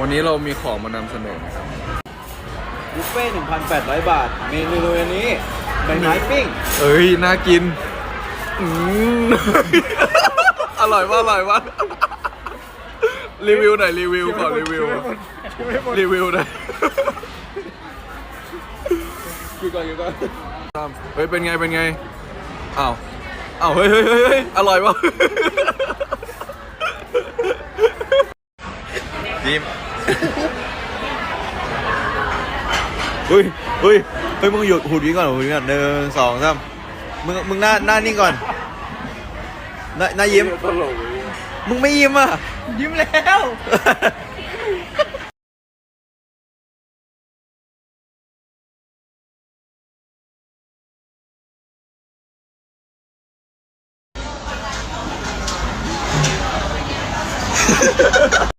วันนี้เรามีของมานำเสนอนะครับ บุฟเฟ่ต์1,800 บาท เมนูอันนี้ใบไม้ปิ้ง เอ้ย น่ากิน อืม อร่อยมากอร่อยมากรีวิวหน่อยรีวิวก่อนรีวิว รีวิวหน่อยคือก่อนคือก่อนเฮ้ย เป็นไง เป็นไง อ้าว อ้าว เฮ้ยเฮ้ยเฮ้ยเฮ้ยอร่อยปะดิม อุ้ยอุ้ยเฮ้ยมึงหยุดหุ่นนี้ก่อนหุ่นนี้ก่อนหนึ่งสองสามมึงมึงหน้าหน้านิ่งก่อนหน้าหน้ายิ้ม มึงไม่ยิ้มอะ ยิ้มแล้ว ha ha ha!